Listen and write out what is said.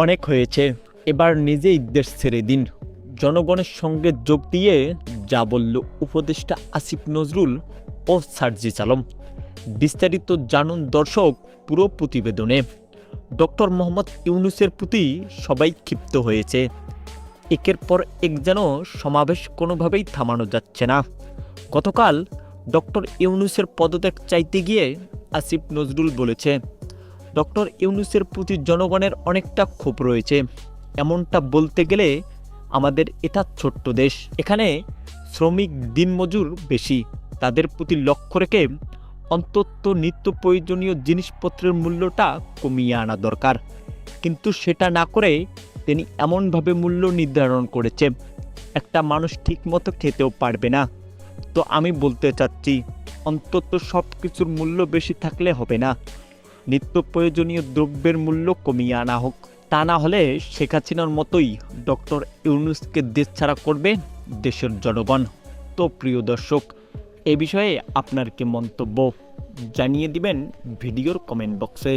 অনেক হয়েছে, এবার নিজেই দেশ ছেড়ে দিন। জনগণের সঙ্গে যোগ দিয়ে যা বলল উপদেষ্টা আসিফ নজরুল ও সার্জিস আলম বিস্তারিত জানুন দর্শক পুরো প্রতিবেদনে। ডক্টর মোহাম্মদ ইউনুসের প্রতি সবাই ক্ষিপ্ত হয়েছে। একের পর এক যেন সমাবেশ কোনোভাবেই থামানো যাচ্ছে না। গতকাল ডক্টর ইউনুসের পদত্যাগ চাইতে গিয়ে আসিফ নজরুল বলেছে ডক্টর ইউনুসের প্রতি জনগণের অনেকটা ক্ষোভ রয়েছে। এমনটা বলতে গেলে আমাদের এটা ছোট্ট দেশ। এখানে শ্রমিক দিনমজুর বেশি। তাদের প্রতি লক্ষ্য রেখে অন্তত নিত্য প্রয়োজনীয় জিনিসপত্রের মূল্যটা কমিয়ে আনা দরকার। কিন্তু সেটা না করে তিনি এমনভাবে মূল্য নির্ধারণ করেছে। একটা মানুষ ঠিকমতো খেতেও পারবে না। তো আমি বলতে চাচ্ছি, অন্তত সব কিছুর মূল্য বেশি থাকলে হবে না। নিত্য প্রয়োজনীয় দ্রব্যের মূল্য কমিয়ে আনা হোক। তা না হলে শেখ হাসিনার মতোই ডক্টর ইউনুসকে দেশ ছাড়া করবে দেশের জনগণ। তো প্রিয় দর্শক, এ বিষয়ে আপনার কি মন্তব্য জানিয়ে দিবেন ভিডিওর কমেন্ট বক্সে।